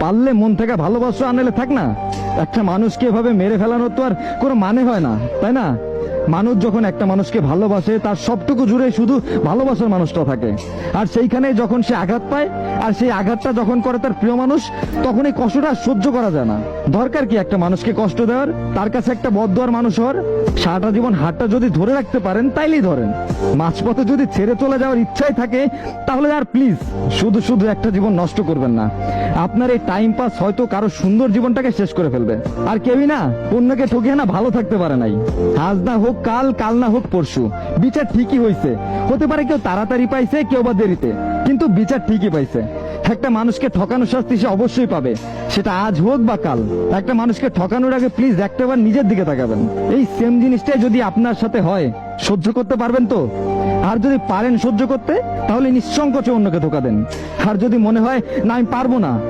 পারলে মন থেকে ভালোবাসা আনলে থাক না। একটা মানুষকে এভাবে মেরে ফেলানোর তো আর কোনো মানে হয় না, তাই না? মানুষ যখন একটা মানুষকে ভালোবাসে, তার সবটুকু জুড়ে শুধু ভালোবাসার মানুষটা থাকে। আর সেইখানে যখন সে আঘাত পায়, আর সেই আঘাতটা যখন করে তার প্রিয় মানুষ, তখন এই কষ্টটা সহ্য করা যায় না। দরকার কি একটা মানুষকে কষ্ট দেওয়ার? তার কাছে একটা বদুয়ার মানুষ হওয়ার? সারাটা জীবন হাতটা যদি ধরে রাখতে পারেন, তাইলেই ধরেন। মাঝপথে যদি ছেড়ে চলে যাওয়ার ইচ্ছাই থাকে, তাহলে আর প্লিজ, শুধু শুধু একটা জীবন নষ্ট করবেন না। আপনার এই টাইম পাস হয়তো কারও সুন্দর জীবনটাকে শেষ করে ফেলবে। আর কেউই না অন্যকে ঠকিয়ে না ভালো থাকতে পারে নাই। আজ না হোক কাল কাল না হোক পরশু। বিচার ঠিকই হয়েছে হতে পারে কেউ তাড়াতাড়ি পাইছে, কেউ বা দেরিতে। কিন্তু বিচার ঠিকই পাইছে। একটা মানুষকে ঠকানোর শাস্তি সে অবশ্যই পাবে। সেটা আজ হোক বা কাল। একটা মানুষকে ঠকানোর আগে প্লিজ একটাবার নিজের দিকে তাকাবেন। এই সেম জিনিসটাই যদি আপনার সাথে হয়, সহ্য করতে পারবেন তো? আর যদি পারেন সহ্য করতে, তাহলে নিঃসংকোচে অন্যকে ধোকা দেন। আর যদি মনে হয়, না, আমি পারব না।